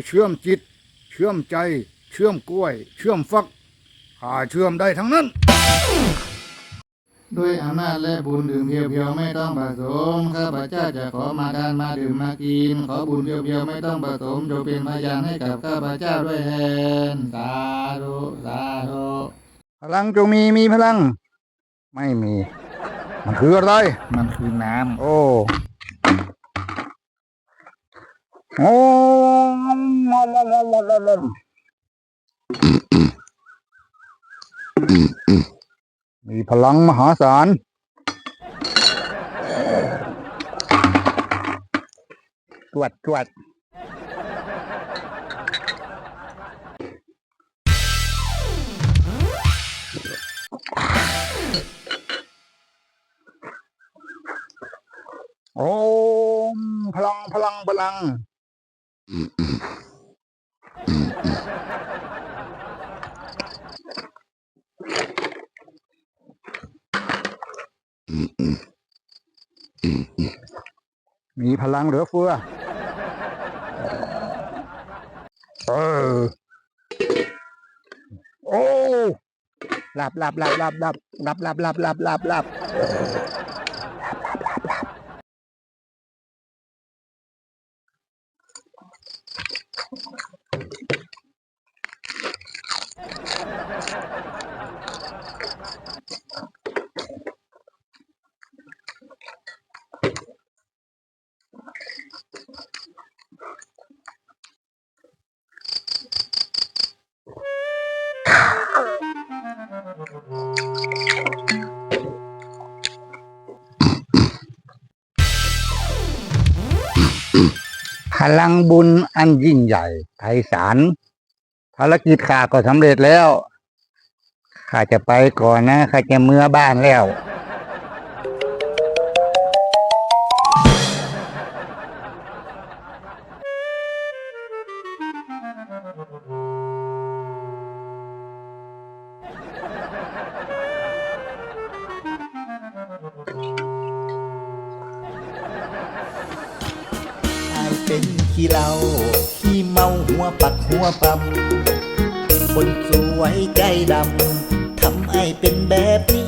จะเชื่อมจิต เชื่อมใจ เชื่อมกล้วย เชื่อมฟักข้าเชื่อมได้ทั้งนั้น ด้วยอำนาจและบุญดื่มเพียวๆไม่ต้องผสมข้าพเจ้าจะขอมาทานมาดื่มมากิน ขอบุญเพียวๆไม่ต้องผสมจงเป็นพยานให้กับข้าพเจ้าด้วยแทนสาธุสาธุพลังจงมีมีพลัง ไม่มี มันคืออะไร มันคือน้โอ้ โอ้ มอมมอมมอมมอมมอมมีพลังมหาศาล ตรวจตรวจโอ้มพลังพลังพลัง มีพลังเหลือเฟือเออโอ้หลับหลับหลับหลับหลับหลับหลับหลับหลับหลับหลับ พลังบุญอันยิ่งใหญ่ไพศาลภารกิจข้าก็สำเร็จแล้ว ข้าจะไปก่อนนะ ข้าจะเมื่อบ้านแล้ว เป็นขี้เหล้าขี้เมาหัวปักหัวปั๊มคนสวยใจดำทำไอ้เป็นแบบนี้